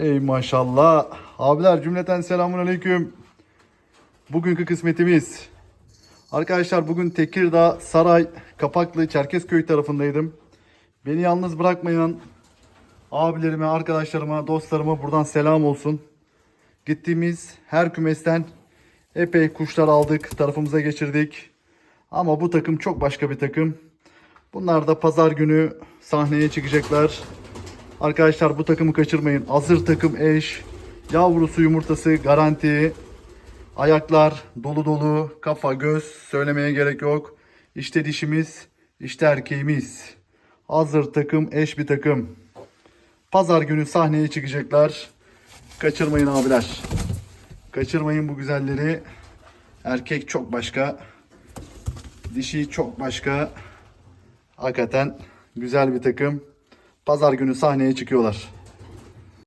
Ey maşallah. Abiler cümleten selamun aleyküm. Bugünkü kısmetimiz. Arkadaşlar bugün Tekirdağ, Saray, Kapaklı, Çerkezköy tarafındaydım. Beni yalnız bırakmayan abilerime, arkadaşlarıma, dostlarıma buradan selam olsun. Gittiğimiz her kümesten epey kuşlar aldık, tarafımıza geçirdik. Ama bu takım çok başka bir takım. Bunlar da pazar günü sahneye çıkacaklar. Arkadaşlar bu takımı kaçırmayın. Hazır takım eş. Yavrusu yumurtası garanti. Ayaklar dolu dolu. Kafa göz. Söylemeye gerek yok. İşte dişimiz. işte erkeğimiz. Hazır takım eş bir takım. Pazar günü sahneye çıkacaklar. Kaçırmayın abiler. Kaçırmayın bu güzelleri. Erkek çok başka. Dişi çok başka. Hakikaten güzel bir takım. Pazar günü sahneye çıkıyorlar.